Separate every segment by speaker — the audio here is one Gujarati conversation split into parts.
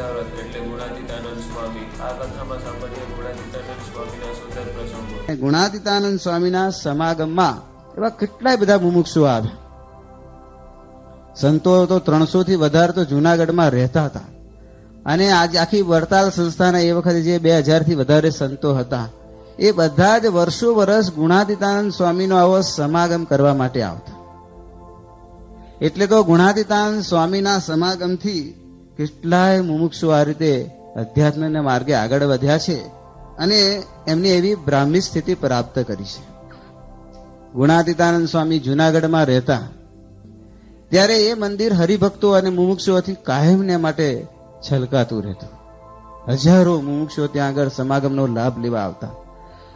Speaker 1: સદાવ્રત એટલે ગુણાતીતાનંદ સ્વામી. આ કથામાં સાંભળીએ ગુણાતીતાનંદ સ્વામીના સુંદર પ્રસંગો.
Speaker 2: ગુણાતીતાનંદ સ્વામીના સમાગમમાં એવા કેટલાય બધા મુમુક્ષુ આવે સંતો તો ત્રણસો થી વધારે તો જુનાગઢમાં રહેતા હતા. અને આખી વડતાલ સંસ્થાના એ વખતે જે બે હજારથી વધારે સંતો હતા, એ બધા જ વર્ષો વર્ષ ગુણાતીતાનંદ સ્વામીનો આવો સમાગમ કરવા માટે આવતા. એટલે તો ગુણાતીતાનંદ સ્વામીના સમાગમથી કેટલાય મુમુક્ષુ આ રીતે અધ્યાત્મના માર્ગે આગળ વધ્યા છે અને એમની એવી બ્રાહ્મી સ્થિતિ પ્રાપ્ત કરી છે. ગુણાતીતાનંદ સ્વામી જુનાગઢમાં રહેતા ત્યારે એ મંદિર હરિભક્તો અને મુમુક્ષુઓથી કાયમને માટે છલકાતું રહેતું. હજારો મુમુક્ષુઓ ત્યાં આગળ સમાગમનો લાભ લેવા આવતા.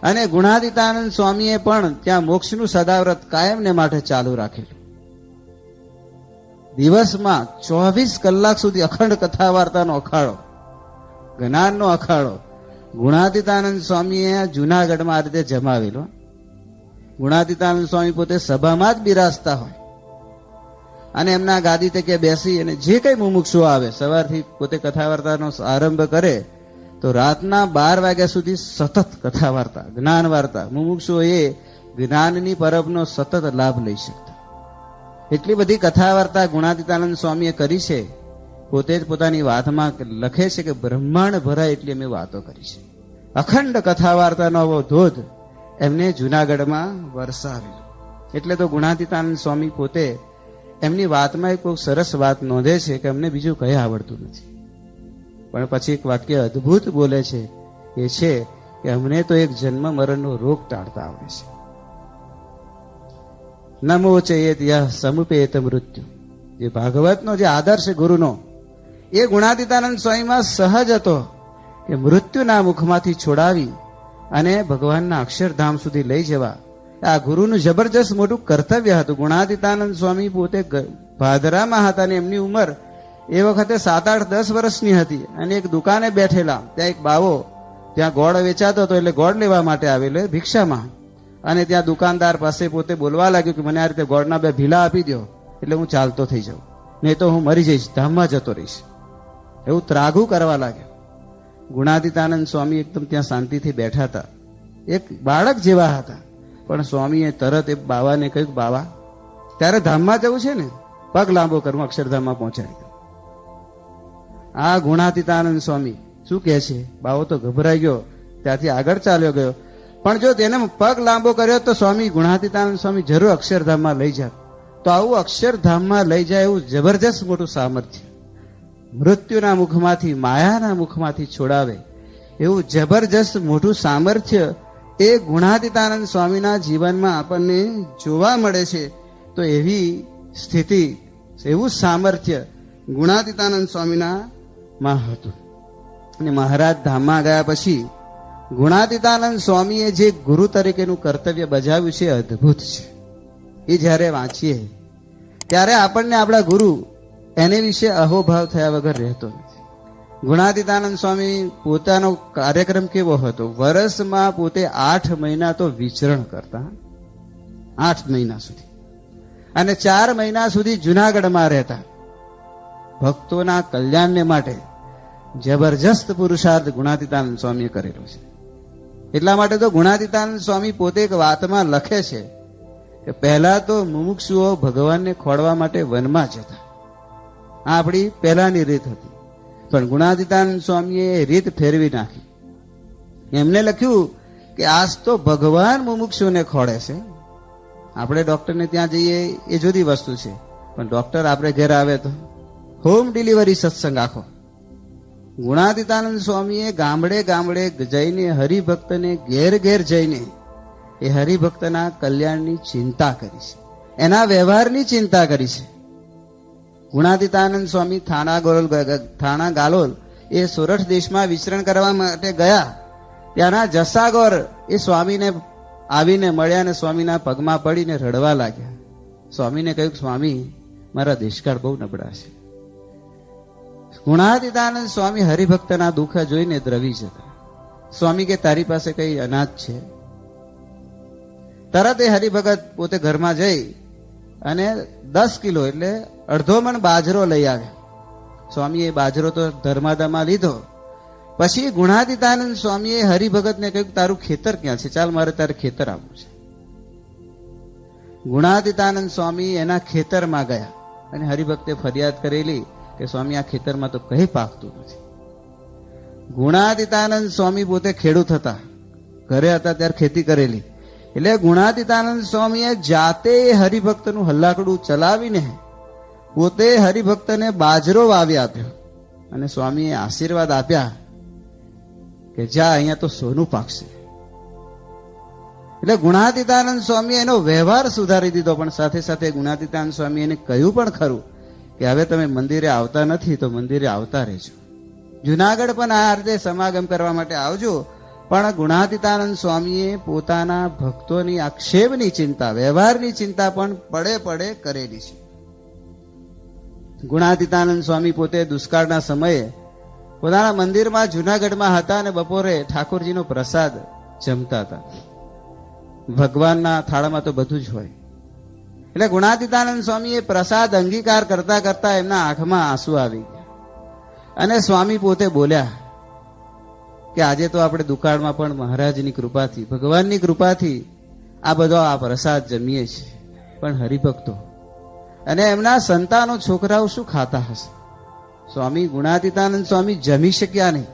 Speaker 2: અને ગુણાદિતાનંદ સ્વામીએ પણ ત્યાં મોક્ષનું સદાવ્રત કાયમને માટે ચાલુ રાખેલું. દિવસમાં ચોવીસ કલાક સુધી અખંડ કથા વાર્તાનો અખાડો જ્ઞાનનો અખાડો, ગુણાતીતાનંદ સ્વામીએ જુનાગઢમાં આ રીતે જમાવેલો. ગુણાતીતાનંદ સ્વામી પોતે સભામાં જ બિરાજતા હોય. અને એમના ગાદી તકે બેસી અને જે કઈ મુમુક્ષુ આવે, સવારથી પોતે કથા વાર્તાનો આરંભ કરે, તો રાતના બાર વાગ્યા સુધી સતત કથા વાર્તા જ્ઞાન વાર્તા મુમુક્ષુ એ જ્ઞાનની પરબનો સતત લાભ લઈ શકતા. એટલી બધી કથા વાર્તા ગુણાતીતાનંદ સ્વામીએ કરી છે, પોતે જ પોતાની વાતમાં લખે છે કે બ્રહ્માંડ ભરાય એટલી અમે વાતો કરી છે. અખંડ કથા વાર્તાનો આવો ધોધ એમને જુનાગઢમાં વરસાવેલો એટલે તો ગુણાતીતાનંદ સ્વામી પોતે એમની વાતમાં એક સરસ વાત નોંધે છે કે અમને બીજું કંઈ આવડતું નથી. પણ પછી એક વાક્ય અદ્ભુત બોલે છે, એ છે કે અમને તો એક જન્મ મરણનો રોગ ટાળતા આવડે છે. નમો ચેત યહ સમુપેત મૃત્યુ જે ભાગવતનો જે આદર્શ ગુરુનો એ ગુણાતીતાનંદ સ્વામીમાં સહજ હતો કે મૃત્યુના મુખમાંથી છોડાવી અને ભગવાનના અક્ષરધામ સુધી લઈ જવા આ ગુરુનું જબરજસ્ત મોટું કર્તવ્ય હતું ગુણાતીતાનંદ સ્વામી પોતે ભાદરામાં હતા અને એમની ઉંમર એ વખતે સાત આઠ દસ વર્ષની હતી અને એક દુકાને બેઠેલા ત્યાં એક બાવો ત્યાં ગોળ વેચાતો હતો એટલે ગોળ લેવા માટે આવેલો ભિક્ષામાં। અને ત્યાં દુકાનદાર પાસે પોતે બોલવા લાગ્યું કે મને આ રીતે ગોળના બે ભીલા આપી દો એટલે હું ચાલતો થઈ જાઉં. નહીં તો હું મરી જઈશ, ધામમાં જતો રહીશ. એવું ત્રાગુ કરવા લાગ્યો. ગુણાતીતાનંદ સ્વામી એકદમ ત્યાં શાંતિથી બેઠા હતા. એક બાળક જેવા હતા. પણ સ્વામીએ તરત એ બાવાને કહ્યું બાવા, ત્યારે ધામમાં જવું છે ને? પગ લાંબો કરું અક્ષરધામમાં પહોંચાડી આ ગુણાતીતાનંદ સ્વામી શું કહે છે? બાવો તો ગભરાઈ ગયો, ત્યાંથી આગળ ચાલ્યો ગયો. પણ જો તેને પગ લાંબો કર્યો તો સ્વામી ગુણાતીતાનંદ સ્વામી જરૂર અક્ષરધામમાં લઈ જાત તો આવું અક્ષરધામમાં લઈ જાય એવું જબરજસ્ત મોટું સામર્થ્ય. મૃત્યુના મુખમાંથી, માયાના મુખમાંથી છોડાવે એવું જબરજસ્ત મોટું સામર્થ્ય એ ગુણાતીતાનંદ સ્વામીના જીવનમાં આપણને જોવા મળે છે, તો એવી સ્થિતિ, એવું સામર્થ્ય ગુણાતીતાનંદ સ્વામીના માં હતું. અને મહારાજ ધામમાં ગયા પછી ગુણાતીતાનંદ સ્વામીએ જે ગુરુ તરીકેનું કર્તવ્ય બજાવ્યું છે અદભુત છે. એ જ્યારે વાંચીએ, ત્યારે આપણને આપણા ગુરુ એને વિશે અહોભાવ થયા વગર રહેતો નથી. ગુણાતીતાનંદ સ્વામી પોતાનો કાર્યક્રમ કેવો હતો? વર્ષમાં પોતે આઠ મહિના તો વિચરણ કરતા. આઠ મહિના સુધી. અને ચાર મહિના સુધી જુનાગઢમાં રહેતા. ભક્તોના કલ્યાણને માટે જબરજસ્ત પુરુષાર્થ ગુણાતીતાનંદ સ્વામીએ કરેલો છે. એટલા માટે તો ગુણાતીતાનંદ સ્વામી પોતે એક વાતમાં લખે છે કે પહેલા તો મુમુક્ષુઓ ભગવાનને ખોળવા માટે વનમાં જતા આ આપણી પહેલાની રીત હતી. પણ ગુણાતીતાનંદ સ્વામીએ એ રીત ફેરવી નાખી. એમને લખ્યું કે આજ તો ભગવાન મુમુક્ષુને ખોળે છે. આપણે ડોક્ટરને ત્યાં જઈએ એ જુદી વસ્તુ છે. પણ ડોક્ટર આપણે ઘેર આવે તો. હોમ ડિલિવરી સત્સંગ આખો. ગુણાતીતાનંદ સ્વામીએ ગામડે ગામડે જઈને હરિભક્તને ઘેર ઘેર જઈને એ હરિભક્તના કલ્યાણની ચિંતા કરી છે. એના વ્યવહારની ચિંતા કરી છે. ગુણાતીતાનંદ સ્વામી થાણા ગોલોલ થાણા ગાલોલ એ સોરઠ દેશમાં વિચરણ કરવા માટે ગયા. ત્યાંના જસાગોર એ સ્વામીને આવીને મળ્યા અને સ્વામીના પગમાં પડીને રડવા લાગ્યા. સ્વામીને કહ્યું સ્વામી, મારા દેશકાળ બહુ નબળા છે. ગુણાતીતાનંદ સ્વામી હરિભક્તના દુઃખ જોઈને દ્રવી જતા સ્વામી કે, તારી પાસે કઈ અનાજ છે? તરત એ હરિભગત પોતે ઘરમાં જઈ અને દસ કિલો એટલે અડધો મણ બાજરો લઈ આવ્યા. સ્વામીએ બાજરો તો ધર્માદામાં લીધો. પછી ગુણાતીતાનંદ સ્વામીએ હરિભગતને કહ્યું, તારું ખેતર ક્યાં છે? ચાલ, મારે તારે ખેતર આવવું છે. ગુણાતીતાનંદ સ્વામી એના ખેતરમાં ગયા અને હરિભક્તે ફરિયાદ કરેલી કે સ્વામી, આ ખેતરમાં તો કઈ પાકતું નથી. ગુણાતીતાનંદ સ્વામી પોતે ખેડૂત હતા. ઘરે હતા ત્યારે ખેતી કરેલી. એટલે ગુણાતીતાનંદ સ્વામીએ જાતે હરિભક્તનું હલ્લાકડું ચલાવીને પોતે હરિભક્તને બાજરો વાવી આપ્યો. અને સ્વામીએ આશીર્વાદ આપ્યા કે જા, અહીંયા તો સોનું પાકશે. એટલે ગુણાતીતાનંદ સ્વામી એનો વ્યવહાર સુધારી દીધો, પણ સાથે સાથે ગુણાતીતાનંદ સ્વામી એને કહ્યું પણ ખરું કે હવે તમે મંદિરે આવતા નથી તો મંદિરે આવતા રહેજો. જુનાગઢ પણ આ રીતે સમાગમ કરવા માટે આવજો. પણ ગુણાતીતાનંદ સ્વામીએ પોતાના ભક્તોની આક્ષેપની ચિંતા, વ્યવહારની ચિંતા પણ પડે પડે કરેલી છે. ગુણાતીતાનંદ સ્વામી પોતે દુષ્કાળના સમયે પોતાના મંદિરમાં જુનાગઢમાં હતા અને બપોરે ઠાકોરજીનો પ્રસાદ જમતા હતા. ભગવાનના થાળામાં તો બધું જ હોય. એટલે ગુણાતીતાનંદ સ્વામીએ પ્રસાદ અંગીકાર કરતા કરતા એમના આંખમાં આંસુ આવી ગયા. અને સ્વામી પોતે બોલ્યા કે આજે તો આપણે દુકાળમાં પણ મહારાજની કૃપાથી, ભગવાનની કૃપાથી આ બધો આ પ્રસાદ જમીએ છીએ. પણ હરિભક્તો, અને એમના સંતાનો છોકરાઓ શું ખાતા હશે? સ્વામી ગુણાતીતાનંદ સ્વામી જમી શક્યા નહીં.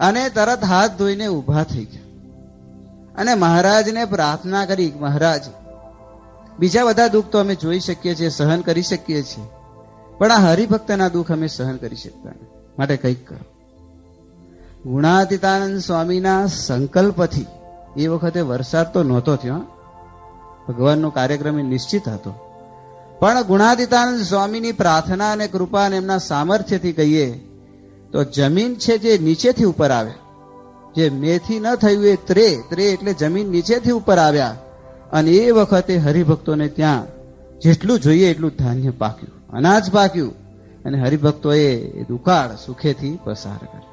Speaker 2: અને તરત હાથ ધોઈને ઊભા થઈ ગયા. અને મહારાજને પ્રાર્થના કરી, મહારાજ બીજા બધા દુઃખ તો અમે જોઈ શકીએ છીએ, સહન કરી શકીએ છીએ. પણ આ હરિભક્તના દુઃખ અમે સહન કરી શકતા માટે કંઈક કરો. ગુણાતીતાનંદ સ્વામીના સંકલ્પથી એ વખતે વરસાદ તો નહોતો થયો ભગવાનનો કાર્યક્રમ એ નિશ્ચિત હતો. પણ ગુણાતીતાનંદ સ્વામીની પ્રાર્થના અને કૃપા અને એમના સામર્થ્યથી કહીએ, તો જમીન છે જે નીચેથી ઉપર આવે. જે મેથી ન થયું એ ત્રે ત્રે એટલે જમીન નીચેથી ઉપર આવ્યા. અને એ વખતે હરિભક્તોને ત્યાં જેટલું જોઈએ એટલું ધાન્ય પાક્યું, અનાજ પાક્યું, અને હરિભક્તોએ દુકાળ સુખેથી પસાર કર્યો.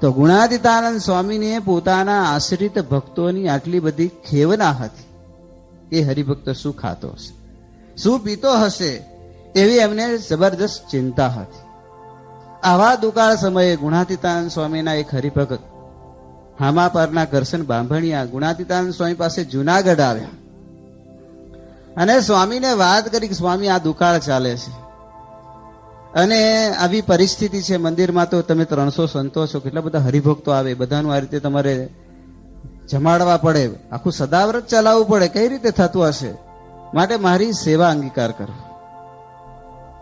Speaker 2: તો ગુણાતીતાનંદ સ્વામીને પોતાના આશ્રિત ભક્તોની આટલી બધી ખેવના હતી, એ હરિભક્ત શું ખાતો હશે? શું પીતો હશે? એવી એમને જબરદસ્ત ચિંતા હતી. આવા દુકાળ સમયે ગુણાતીતાનંદ સ્વામીના એક હરિભગત હામા પરના કરશન બાંભણિયા ગુણાતીતાનંદ સ્વામી પાસે જુનાગઢ આવ્યા. અને સ્વામીને વાત કરી કે, સ્વામી, આ દુકાળ ચાલે છે. અને આવી પરિસ્થિતિ છે મંદિરમાં તો તમે ત્રણસો સંતો છો, કેટલા બધા હરિભક્તો આવે બધાનું આ રીતે તમારે જમાડવા પડે. આખું સદાવ્રત ચલાવવું પડે. કઈ રીતે થતું હશે? માટે મારી સેવા અંગીકાર કરો.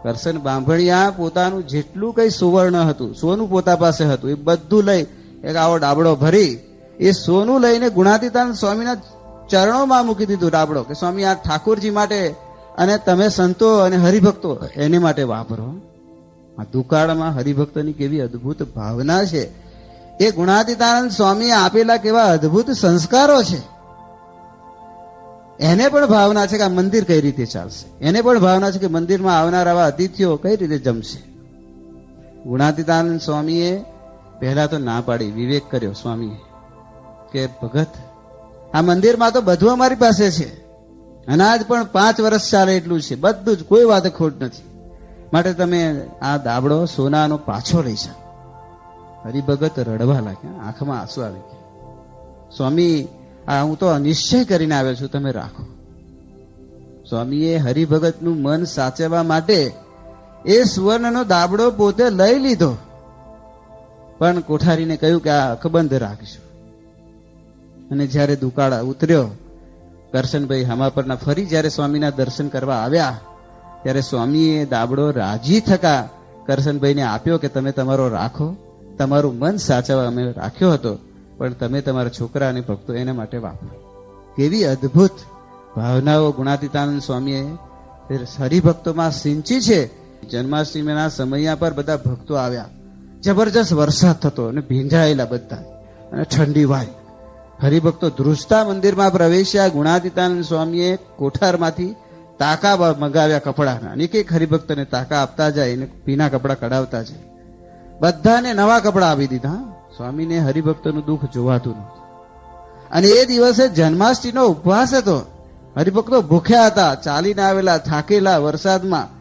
Speaker 2: કરશન બાંભણિયા પોતાનું જેટલું કઈ સુવર્ણ હતું, સોનું પોતા પાસે હતું, એ બધું લઈ એક આવો ડાબડો ભરી, એ સોનું લઈને ગુણાતીતાન સ્વામીના ચરણોમાં મૂકી દીધું ડાબડો કે સ્વામી આ ઠાકોરજી માટે અને તમે સંતો અને હરિભક્તો, એને માટે વાપરો. આ દુકાળમાં હરિભક્તની કેવી અદ્ભુત ભાવના છે. એ ગુણાતીતાનંદ સ્વામીએ આપેલા કેવા અદ્ભુત સંસ્કારો છે. એને પણ ભાવના છે કે આ મંદિર કઈ રીતે ચાલશે? એને પણ ભાવના છે કે મંદિરમાં આવનાર આવા અતિથિઓ કઈ રીતે જમશે? ગુણાતીતાનંદ સ્વામીએ પહેલા તો ના પાડી, વિવેક કર્યો સ્વામી કે, ભગત, આ મંદિરમાં તો બધું અમારી પાસે છે. અનાજ પણ પાંચ વર્ષ ચાલે એટલું છે. બધું જ, કોઈ વાત ખોટ નથી. માટે તમે આ દાબડો સોનાનો પાછો લઈ જાઓ. હરિભગત રડવા લાગ્યા, આંખમાં આંસુ આવી ગયા. સ્વામી, આ હું તો નિશ્ચય કરીને આવ્યો છું, તમે રાખો. સ્વામીએ હરિભગતનું મન સાચવવા માટે એ સુવર્ણનો દાબડો પોતે લઈ લીધો. પણ કોઠારીને કહ્યું કે આ અકબંધ રાખજો. અને જ્યારે દુકાળ ઉતર્યો, કરશનભાઈ હમા પરના ફરી જ્યારે સ્વામીના દર્શન કરવા આવ્યા, ત્યારે સ્વામીએ દાબડો રાજી થકા કરશનભાઈને આપ્યો કે તમે તમારો રાખો, તમારું મન સાચવવા અમે રાખ્યો હતો, પણ તમે તમારા છોકરા અને ભક્તો એના માટે વાપરો. કેવી અદ્ભુત ભાવનાઓ ગુણાતીતાનંદ સ્વામીએ હરિભક્તોમાં સિંચી છે. જન્માષ્ટમીના સમયા પર બધા ભક્તો આવ્યા. જબરજસ્ત વરસાદ થતો અને ભીંજાયેલા બધા. અને ઠંડી વાય. હરિભક્તો ધ્રુજતા મંદિરમાં પ્રવેશ્યા ગુણાતીતાનંદ સ્વામીએ કોઠારમાંથી તાકા મગાવ્યા કપડાના. અને એક હરિભક્તને તાકા આપતા જાય અને ભીના કપડા કઢાવતા જાય. બધાને નવા કપડા આપી દીધા. સ્વામીને હરિભક્તનું દુઃખ જોવાતું નહોતું. અને એ દિવસે જન્માષ્ટમીનો ઉપવાસ હતો. હરિભક્તો ભૂખ્યા હતા. ચાલીને આવેલા થાકેલા વરસાદમાં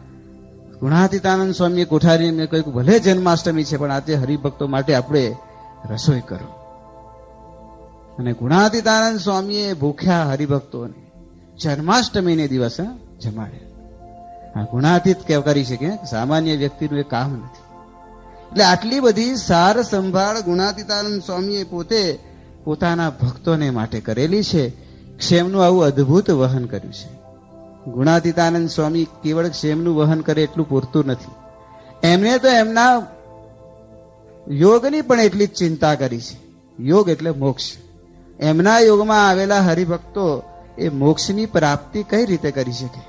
Speaker 2: ગુણાતીતાનંદ સ્વામીએ કોઠારી મેં કહ્યું ભલે જન્માષ્ટમી છે, પણ આજે હરિભક્તો માટે આપણે રસોઈ કરો. અને ગુણાતીતાનંદ સ્વામીએ ભૂખ્યા હરિભક્તોને જન્માષ્ટમીને દિવસે જમાડ્યા. આ ગુણાતીત કે કરી શકે સામાન્ય વ્યક્તિનું એ કામ નથી. એટલે આટલી બધી સાર સંભાળ ગુણાતીતાનંદ સ્વામીએ પોતે પોતાના ભક્તોને માટે કરેલી છે. ક્ષેમનું આવું અદ્ભુત વહન કર્યું છે. ગુણાતીતાનંદ સ્વામી કેવળ ક્ષેમનું વહન કરે એટલું પૂરતું નથી. એમને તો એમના યોગની પણ એટલી જ ચિંતા કરી છે. યોગ એટલે મોક્ષ. એમના યોગમાં આવેલા હરિભક્તો એ મોક્ષની પ્રાપ્તિ કઈ રીતે કરી શકે?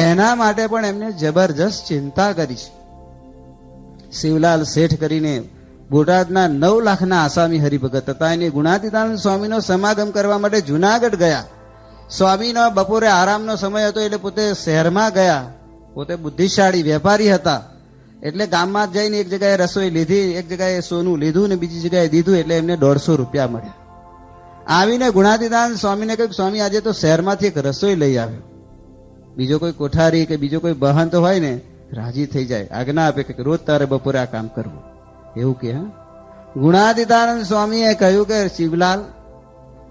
Speaker 2: એના માટે પણ એમને જબરજસ્ત ચિંતા કરી છે. શિવલાલ શેઠ કરીને બોટાદના નવ લાખના આસામી હરિભગત હતા. એને ગુણાતીતાનંદ સ્વામીનો સમાગમ કરવા માટે જુનાગઢ ગયા. સ્વામીનો બપોરે આરામનો સમય હતો એટલે પોતે શહેરમાં ગયા. પોતે બુદ્ધિશાળી વેપારી હતા. એટલે ગામમાં જઈને એક જગ્યાએ રસોઈ લીધી, એક જગ્યાએ સોનું લીધું ને બીજી જગ્યાએ દીધું એટલે એમને દોઢસો રૂપિયા મળ્યા. આવીને ગુણાતીદાન સ્વામીને કહ્યું સ્વામી, આજે તો શહેરમાંથી એક રસોઈ લઈ આવ્યો. બીજો કોઈ કોઠારી કે બીજો કોઈ બહન તો હોય ને, રાજી થઈ જાય. આજ્ઞા આપે કે રોજ તારે બપોરે આ કામ કરવું. એવું કે, હા? ગુણાતીતાનંદ સ્વામીએ કહ્યું કે, શિવલાલ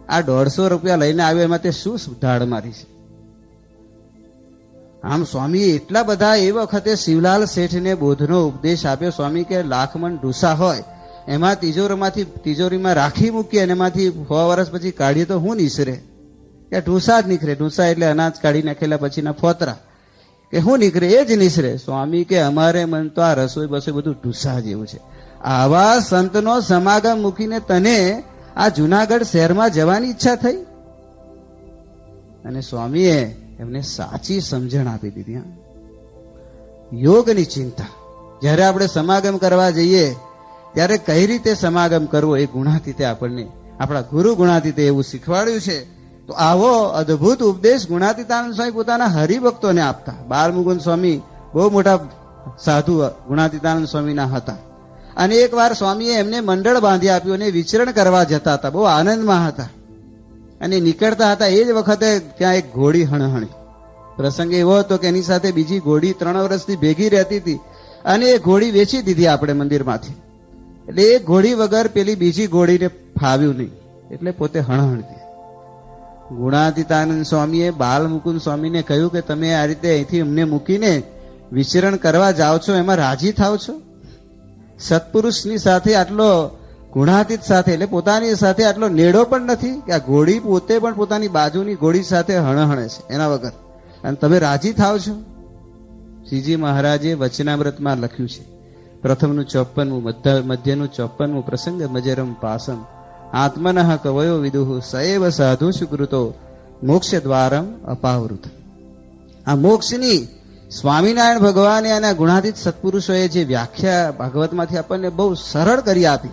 Speaker 2: આ દોઢસો રૂપિયા લઈને આવ્યો, એમાં તે શું સુધાડ મારી છે? આમ સ્વામી એટલા બધા એ વખતે શિવલાલ શેઠને બોધનો ઉપદેશ આપ્યો. સ્વામી કે, લાખમણ ઢૂસા હોય, એમાં તિજોરીમાંથી, તિજોરીમાં રાખી મૂકીએ અને એમાંથી છ વર્ષ પછી કાઢીએ તો હું નીસરે. કે ઢૂસા જ નીકળે. ઢૂસા એટલે અનાજ કાઢી નાખેલા પછીના ફોતરા. કે શું નીકળે, એ જ નીસરે. સ્વામી કે, અમારે મન તો આ રસોઈ બસોઈ બધું ઢૂસા જેવું છે. આવા સંતનો સમાગમ મૂકીને તને આ જુનાગઢ શહેરમાં જવાની ઈચ્છા થઈ? અને સ્વામીએ એમને સાચી સમજણ આપી દીધી યોગની ચિંતા. જ્યારે આપણે સમાગમ કરવા જઈએ, ત્યારે કઈ રીતે સમાગમ કરવો એ ગુણાતીતે આપણને, આપણા ગુરુ ગુણાતીતે એવું શીખવાડ્યું છે. તો આવો અદ્ભુત ઉપદેશ ગુણાતીતાનંદ સ્વામી પોતાના હરિભક્તોને આપતા. બાલ મુગુન સ્વામી બહુ મોટા સાધુ ગુણાતીતાનંદ સ્વામીના હતા. અને એક વાર સ્વામીએ એમને મંડળ બાંધી આપ્યું અને વિચરણ કરવા જતા હતા. બહુ આનંદમાં હતા. અને નીકળતા હતા એ જ વખતે ત્યાં એક ઘોડી હણહણી. પ્રસંગ એવો હતો કે એની સાથે બીજી ઘોડી ત્રણ વર્ષથી ભેગી રહેતી હતી અને એ ઘોડી વેચી દીધી આપણે મંદિરમાંથી. એટલે એ ઘોડી વગર પેલી બીજી ઘોડીને ફાવ્યું નહીં. એટલે પોતે હણહણતી ગુણાતીતાનંદ સ્વામીએ બાલ મુકુંદ સ્વામીને કહ્યું કે તમે આ રીતે અહીંથી અમને મૂકીને વિચરણ કરવા જાઓ છો, એમાં રાજી થાવ છો? સત્પુરુષની સાથે આટલો ગુણાતીત સાથે એટલે પોતાની સાથે આટલો નેડો પણ નથી કે આ ઘોડી પોતે પણ પોતાની બાજુની ઘોડી સાથે હણહણે છે, એના વગર. અને તમે રાજી થાવ છો? શ્રીજી મહારાજે વચનામૃતમાં લખ્યું છે. પ્રથમનું ચોપ્પનમું, મધ્ય, મધ્યનું ચોપ્પનમું પ્રસંગ મજરમ પાસમ. આત્મનઃ કવયો વિદુહ સૈવ સાધુ સુકૃતો મોક્ષ દ્વારમ અપાવૃત. આ મોક્ષની સ્વામિનારાયણ ભગવાને અને ગુણાતીત સત્પુરુષોએ જે વ્યાખ્યા ભાગવતમાંથી આપણને બહુ સરળ કરી આપી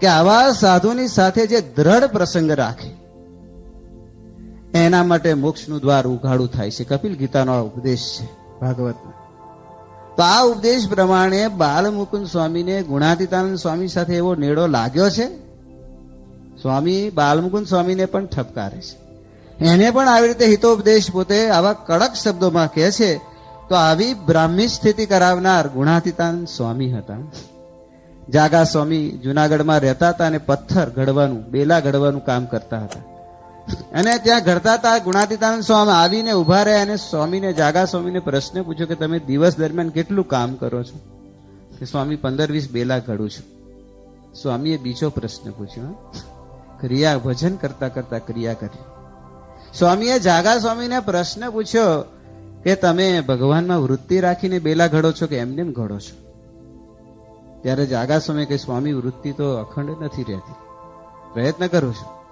Speaker 2: કે આવા સાધુની સાથે જે દ્રઢ પ્રસંગ રાખે, એના માટે મોક્ષનું દ્વાર ઉઘાડું થાય છે. કપિલ ગીતાનો ઉપદેશ છે ભાગવતનો. તો આ ઉપદેશ પ્રમાણે બાલમુકુંદ સ્વામીને ગુણાતીતાનંદ સ્વામી સાથે એવો નેડો લાગ્યો છે. સ્વામી બાલમુકુંદ સ્વામીને પણ ઠપકારે છે. એને પણ આવી રીતે હિતોપદેશ પોતે આવા કડક શબ્દોમાં કહે છે, તો આવી બ્રાહ્મી સ્થિતિ કરાવનાર ગુણાતીતાન સ્વામી હતા. જાગા સ્વામી જુનાગઢમાં રહેતા હતા અને પથ્થર ઘડવાનું, બેલા ઘડવાનું કામ કરતા હતા. અને ત્યાં ઘડતા હતા ગુણાતીતાન સ્વામી આવીને ઊભા રહ્યા અને સ્વામીને, જાગા સ્વામીને પ્રશ્ન પૂછ્યો કે તમે દિવસ દરમિયાન કેટલું કામ કરો છો? કે સ્વામી પંદર વીસ બેલા ઘડું છું. સ્વામીએ બીજો પ્રશ્ન પૂછ્યો ક્રિયા, ભજન કરતા કરતા ક્રિયા કરી. સ્વામીએ જાગા સ્વામીને પ્રશ્ન પૂછ્યો કે તમે ભગવાનમાં વૃત્તિ રાખીને બેલા ઘડો છો કે એમને ઘડો છો? ત્યારે જાગા સ્વામી કે સ્વામી, વૃત્તિ તો અખંડ નથી રહેતી. પ્રયત્ન કરું છું.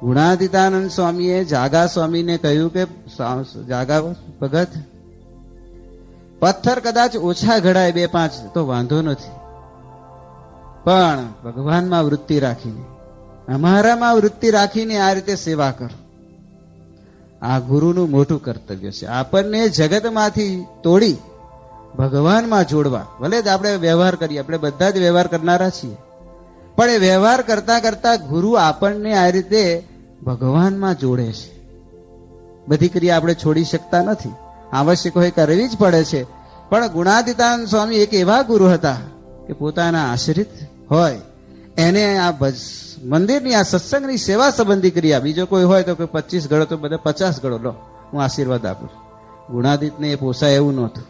Speaker 2: ગુણાતીતાનંદ સ્વામીએ જાગા સ્વામીને કહ્યું કે જાગા ભગત, પથ્થર કદાચ ઓછા ઘડાય બે પાંચ, તો વાંધો નથી. પણ ભગવાનમાં વૃત્તિ રાખીને, અમારામાં વૃત્તિ રાખીને આ રીતે સેવા કરો. આ ગુરુનું મોટું કર્તવ્ય છે. આપણને જગતમાંથી તોડી ભગવાનમાં જોડવા. ભલે જ આપણે વ્યવહાર કરીએ, આપણે બધા જ વ્યવહાર કરનારા છીએ. પણ એ વ્યવહાર કરતા કરતા ગુરુ આપણને આ રીતે ભગવાનમાં જોડે છે. બધી ક્રિયા આપણે છોડી શકતા નથી. આવશ્યક હોય કરવી જ પડે છે. પણ ગુણાતીતાનંદ સ્વામી એક એવા ગુરુ હતા કે પોતાના આશ્રિત હોય. એને આ ભજ- મંદિરની આ સત્સંગની સેવા સંબંધી ક્રિયા બીજો કોઈ હોય તો કોઈ પચીસ ગળો તો બધા પચાસ ગળો લો, હું આશીર્વાદ આપું છું. ગુણાતીતને એ પોસાય એવું નહોતું.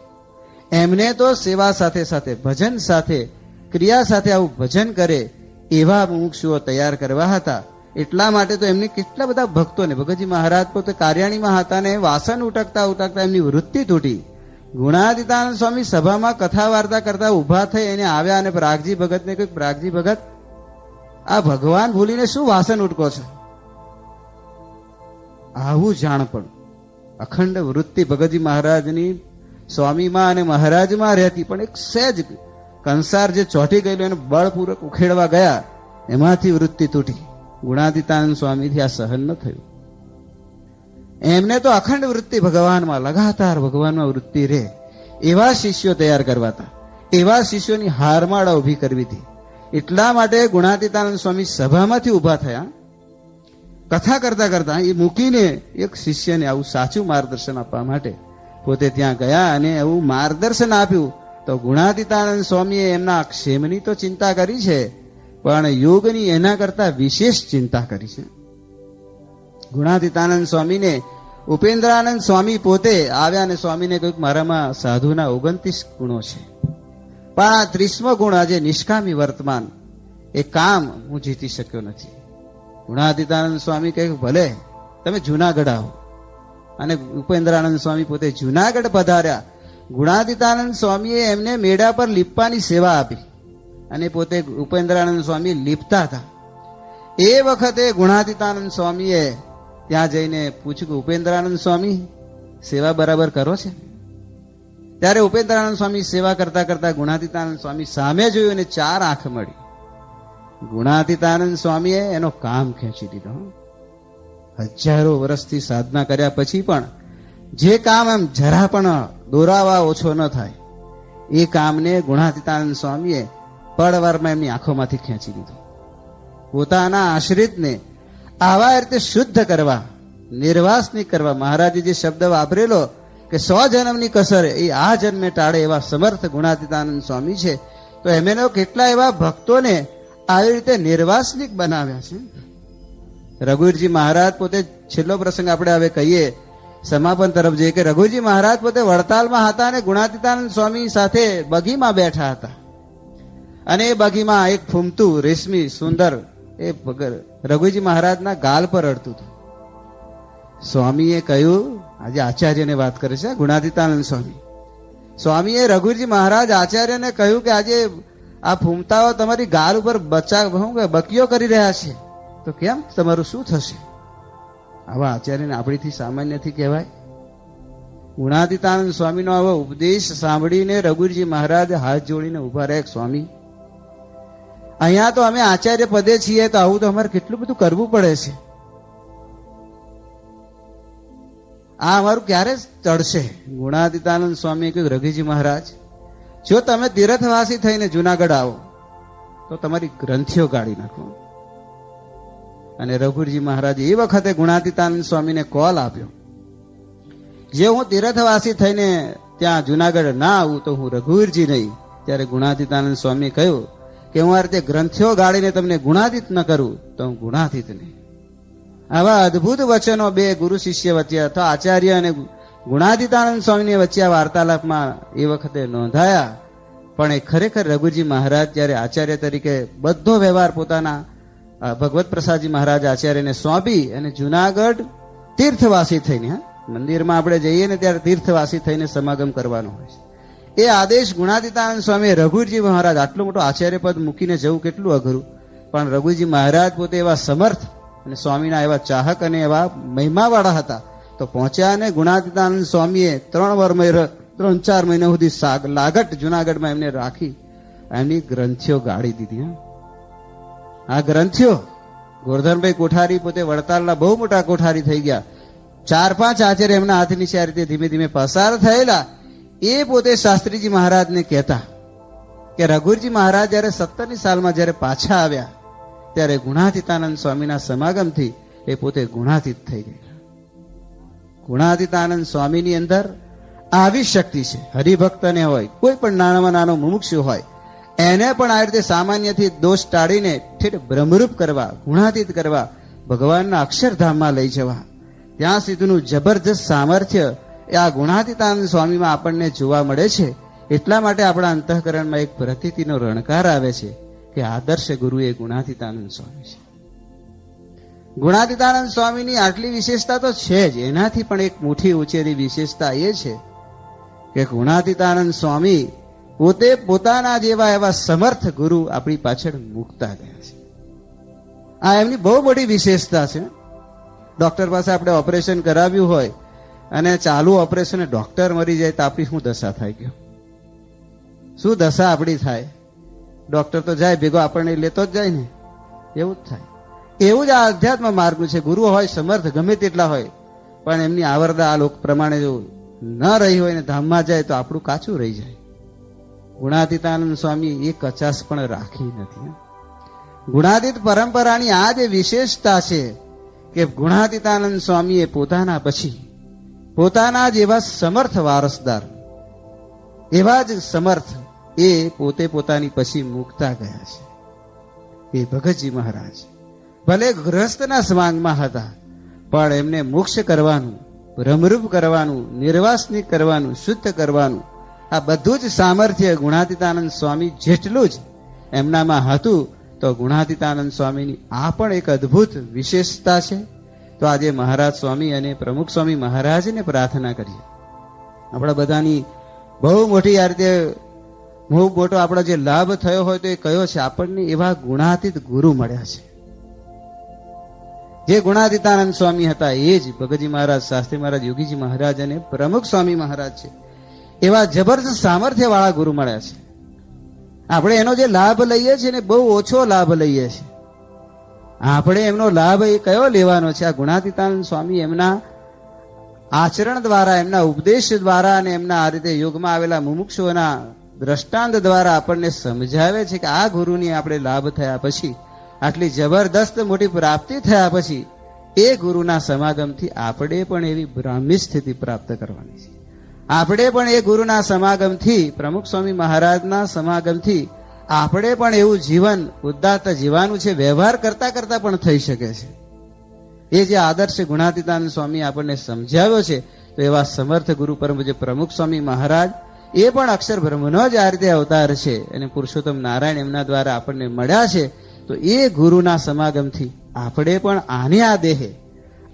Speaker 2: એમને તો સેવા સાથે સાથે, ભજન સાથે, ક્રિયા સાથે આવું ભજન કરે એવા મુમુક્ષુઓ તૈયાર કરવા હતા. એટલા માટે તો એમને કેટલા બધા ભક્તોને, ભગતજી મહારાજ પોતે કાર્યાણીમાં હતા ને વાસન ઉટકતા ઉટકતા એમની વૃત્તિ તૂટી. ગુણાદિતાનંદ સ્વામી સભામાં કથા વાર્તા કરતા ઊભા થઈ એને આવ્યા અને પ્રાગજી ભગતને કહ્યું, પ્રાગજી ભગત આ ભગવાન ભૂલીને શું વાસન ઉટકો છો? આવું જાણપણ. અખંડ વૃત્તિ ભગતજી મહારાજની સ્વામીમાં અને મહારાજમાં રહેતી પણ એક સહેજ કંસાર જે ચોટી ગયેલું એને બળપૂર્વક ઉખેડવા ગયા, એમાંથી વૃત્તિ તૂટી. ગુણાતીતાનંદ સ્વામીથી આ સહન ન થયું. એમને તો અખંડ વૃત્તિ ભગવાનમાં, લગાતાર ભગવાનમાં વૃત્તિ રહે એવા શિષ્યો તૈયાર કરવાતા, એવા શિષ્યોની હારમાળા ઊભી કરવી હતી. એટલા માટે ગુણાતીતાનંદ સ્વામી સભામાંથી ઊભા થયા. કથા કરતા કરતા એ મૂકીને એક શિષ્યને આવું સાચું માર્ગદર્શન આપવા માટે પોતે ત્યાં ગયા અને એવું માર્ગદર્શન આપ્યું. તો ગુણાતીતાનંદ સ્વામીએ એમના ક્ષેમની તો ચિંતા કરી છે, પણ યોગની એના કરતા વિશેષ ચિંતા કરી છે. ગુણાતીતાનંદ સ્વામીને ઉપેન્દ્રાનંદ સ્વામી પોતે આવ્યા અને સ્વામીને કહ્યું મારામાં સાધુના ઓગણત્રીસ ગુણો છે. પણ આ ત્રીસમો ગુણ આજે નિષ્કામી વર્તમાન. એ કામ હું જીતી શક્યો નથી. ગુણાતીતાનંદ સ્વામી કહે, ભલે, તમે જુનાગઢ આવો. અને ઉપેન્દ્રાનંદ સ્વામી પોતે જુનાગઢ પધાર્યા. ગુણાતીતાનંદ સ્વામીએ એમને મેળા પર લીપવાની સેવા આપી. અને પોતે ઉપેન્દ્રાનંદ સ્વામી લીપતા હતા. એ વખતે ગુણાતીતાનંદ સ્વામીએ ત્યાં જઈને પૂછ્યું ઉપેન્દ્રાનંદ સ્વામી, સેવા બરાબર કરો છે? ત્યારે ઉપેન્દ્રાનંદ સ્વામી સેવા કરતા કરતા ગુણાતીતાનંદ સ્વામી સામે જોયું અને ચાર આંખ મળી. ગુણાતીતાનંદ સ્વામીએ એનો કામ ખેંચી દીધો. હજારો વર્ષથી સાધના કર્યા પછી પણ જે કામ એમ જરા પણ દોરાવા ઓછો ન થાય, એ કામને ગુણાતીતાનંદ સ્વામીએ પળવારમાં એમની આંખોમાંથી ખેંચી દીધો. પોતાના આશ્રિતને આવા રીતે શુદ્ધ કરવા નિર્વાસની કરવા, મહારાજે જે શબ્દ વાપરેલો કે સો જન્મની કસર એ આ જન્મે ટાળે એવા સમર્થ ગુણાતીતાનંદ સ્વામી છે. તો એમેનો કેટલા એવા ભક્તોને આવી રીતે નિર્વાસનિક બનાવ્યા છે. રઘુવીરજી મહારાજ પોતે છેલ્લો પ્રસંગ આપણે હવે કહીએ, સમાપન તરફ જઈએ કે રઘુજી મહારાજ પોતે વડતાલમાં હતા અને ગુણાતીતાનંદ સ્વામી સાથે બગીમાં બેઠા હતા. અને એ બગીમાં એક ફૂમતું, રેશમી, સુંદર એ રઘુજી મહારાજના ગાલ પર અડતું હતું. સ્વામીએ કહ્યું આજે આચાર્યને વાત કરે છે ગુણાતીતાનંદ સ્વામી. સ્વામીએ રઘુજી મહારાજ આચાર્યને કહ્યું કે આજે આ ફૂમતાઓ તમારી ગાલ ઉપર બચા શું કે બકીઓ કરી રહ્યા છે. તો કેમ? તમારું શું થશે? આવા આચાર્યને આપણીથી સામાન્યથી કહેવાય. ગુણાતીતાનંદ સ્વામીનો આવો ઉપદેશ સાંભળીને રઘુજી મહારાજ હાથ જોડીને ઊભા રહે સ્વામી, અહીંયા તો અમે આચાર્ય પદે છીએ, તો આવું તો અમારે કેટલું બધું કરવું પડે છે. આ અમારું ક્યારે ચડશે ગુણાતીતાનંદ સ્વામીએ કહ્યું, રઘુજી મહારાજ, જો તમે તીર્થવાસી થઈને જુનાગઢ આવો, તો તમારી ગ્રંથિઓ કાઢી નાખો. અને રઘુજી મહારાજ એ વખતે ગુણાતીતાનંદ સ્વામીને કોલ આપ્યો. જે હું તીર્થવાસી થઈને ત્યાં જુનાગઢ ના આવું, તો હું રઘુવીરજી નહીં. ત્યારે ગુણાતીતાનંદ સ્વામી કહ્યું કે હું આ રીતે ગ્રંથિઓ ગાળીને તમને ગુણાતીત ન કરું, તો હું ગુણાતીત નહીં. આવા અદ્ભુત વચનો બે ગુરુ શિષ્ય વચ્ચે અથવા આચાર્ય અને ગુણાદિતાનંદ સ્વામીની વચ્ચે આ વાર્તાલાપમાં એ વખતે નોંધાયા. પણ એ ખરેખર રઘુજી મહારાજ જ્યારે આચાર્ય તરીકે બધો વ્યવહાર પોતાના ભગવત પ્રસાદજી મહારાજ આચાર્યને સોંપી અને જુનાગઢ તીર્થવાસી થઈને હા, મંદિરમાં આપણે જઈએ ને ત્યારે તીર્થવાસી થઈને સમાગમ કરવાનો હોય છે. એ આદેશ ગુણાતીતાનંદ સ્વામી રઘુજી મહારાજ આટલું મોટું આચાર્ય પદ મૂકીને જવું કેટલું અઘરું. પણ રઘુજી મહારાજ પોતે એવા સમર્થ અને સ્વામીના એવા ચાહક અને એવા મહિમાવાળા હતા. તો પહોંચ્યા અને ગુણાતીતાનંદ સ્વામીએ ત્રણ વાર ત્રણ, ચાર મહિના સુધી સાગ- લાગટ જુનાગઢમાં એમને રાખી એમની ગ્રંથિઓ ગાળી દીધી આ ગ્રંથિઓ ગોરધનભાઈ કોઠારી પોતે વડતાલના બહુ મોટા કોઠારી થઈ ગયા. ચાર, પાંચ આચાર્ય એમના હાથ નીચે આ રીતે ધીમે ધીમે પસાર થયેલા. એ પોતે શાસ્ત્રીજી મહારાજને કહેતા કે રઘુરજી મહારાજ જ્યારે સત્તરની સાલમાં જ્યારે પાછા આવ્યા ત્યારે ગુણાતીતાનંદ સ્વામીના સમાગમથી એ પોતે ગુણાતીત થઈ ગયા. ગુણાતીતાનંદ સ્વામીની અંદર આવી શક્તિ છે. હરિભક્તને હોય, કોઈ પણ નાનામાં નાનો મુમુક્ષુ હોય, એને પણ આ રીતે સામાન્યથી દોષ ટાળીને ઠેઠ બ્રહ્મરૂપ કરવા, ગુણાતીત કરવા ભગવાનના અક્ષરધામમાં લઈ જવા. ત્યાં સુધીનું જબરજસ્ત સામર્થ્ય એ આ ગુણાતીતાનંદ સ્વામીમાં આપણને જોવા મળે છે. એટલા માટે આપણા અંતઃકરણમાં એક પ્રતીતિનો રણકાર આવે છે. કે આદર્શ ગુરુ એ ગુણાતીતાનંદ સ્વામી છે. ગુણાતીતાનંદ સ્વામીની આટલી વિશેષતા તો છે જ. એનાથી પણ એક મોટી ઉચેરી વિશેષતા એ છે કે ગુણાતીતાનંદ સ્વામી પોતે પોતાના જેવા એવા સમર્થ ગુરુ આપણી પાછળ મૂકતા ગયા છે. આ એમની બહુ મોટી વિશેષતા છે. ડોક્ટર પાસે આપણે ઓપરેશન કરાવ્યું હોય અને ચાલુ ઓપરેશન ડોક્ટર મરી જાય તો આપણી શું દશા થાય ગયો? શું દશા આપણી થાય? ડોક્ટર તો જાય, ભેગો આપણને લેતો જ જાય ને. એવું જ થાય. એવું જ આ અધ્યાત્મ માર્ગનું છે. ગુરુ હોય, સમર્થ, ગમે તેટલા હોય, પણ એમની આવરદા આ લોકો પ્રમાણે જો ન રહી હોય ને ધામમાં જાય, તો આપણું કાચું રહી જાય. ગુણાતીતાનંદ સ્વામી એ કચાશ પણ રાખી નથી ગુણાતીત પરંપરાની આ જે વિશેષતા છે કે ગુણાતીતાનંદ સ્વામીએ પોતાના પછી પોતાના જ એવા સમર્થ વારસદાર, એવા જ સમર્થ એ પોતે પોતાની પછી મૂકતા ગયા છે. એ ભગતજી મહારાજ. ભલે ગ્રસ્તના સ્વાંગમાં હતા, પણ એમને મોક્ષ કરવાનું ભ્રમરૂપ કરવાનું નિર્વાસનિક કરવાનું, શુદ્ધ કરવાનું, આ બધું જ સામર્થ્ય ગુણાતીતાનંદ સ્વામી જેટલું જ એમનામાં હતું, તો ગુણાતીતાનંદ સ્વામીની આ પણ એક અદ્ભુત વિશેષતા છે. તો આજે મહારાજ સ્વામી અને પ્રમુખ સ્વામી મહારાજને પ્રાર્થના કરીએ. આપણા બધાની બહુ મોટી આ રીતે બહુ મોટો આપણો જે લાભ થયો હોય તો એ કયો છે? આપણને એવા ગુણાતીત ગુરુ મળ્યા છે. જે ગુણાતીતાનંદ સ્વામી હતા, એ જ ભગતજી મહારાજ, શાસ્ત્રી મહારાજ, યોગીજી મહારાજ અને પ્રમુખ સ્વામી મહારાજ છે. એવા જબરજસ્ત સામર્થ્ય વાળા ગુરુ મળ્યા છે. આપણે એનો જે લાભ લઈએ છીએ ને, બહુ ઓછો લાભ લઈએ છીએ. આપણે એમનો લાભ એ કયો લેવાનો છે? આ ગુણાતીતાનંદ સ્વામી એમના આચરણ દ્વારા, એમના ઉપદેશ દ્વારા અને એમના આ રીતે યોગમાં આવેલા મુમુક્ષુઓના દ્રષ્ટાંત દ્વારા આપણને સમજાવે છે કે આ ગુરુની આપણે લાભ થયા પછી, આટલી જબરદસ્ત મોટી પ્રાપ્તિ થયા પછી, એ ગુરુના સમાગમથી આપણે પણ એવી બ્રાહ્મી સ્થિતિ પ્રાપ્ત કરવાની છે. આપણે પણ એ ગુરુના સમાગમથી, પ્રમુખ સ્વામી મહારાજના સમાગમથી, આપણે પણ એવું જીવન ઉદ્દાત જીવાનું છે, વ્યવહાર કરતા કરતા પણ થઈ શકે છે. એ જે આદર્શ ગુણાતીતાન સ્વામી આપણને સમજાવ્યો છે, તો એવા સમર્થ ગુરુ પરમ જે પ્રમુખ સ્વામી મહારાજ એ પણ અક્ષર બ્રહ્મનો જ આ રીતે અવતાર છે અને પુરુષોત્તમ નારાયણ એમના દ્વારા આપણને મળ્યા છે, તો એ ગુરુના સમાગમથી આપણે પણ આને આ દેહે,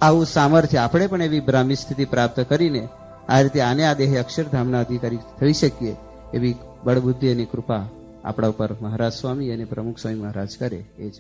Speaker 2: આવું સામર્થ્ય આપણે પણ એવી બ્રાહ્મી સ્થિતિ પ્રાપ્ત કરીને આ રીતે આને આ દેહે અક્ષરધામના અધિકારી થઈ શકીએ એવી બળબુદ્ધિ અને કૃપા આપણા ઉપર મહારાજ સ્વામી અને પ્રમુખ સ્વામી મહારાજ કરે, એ જ.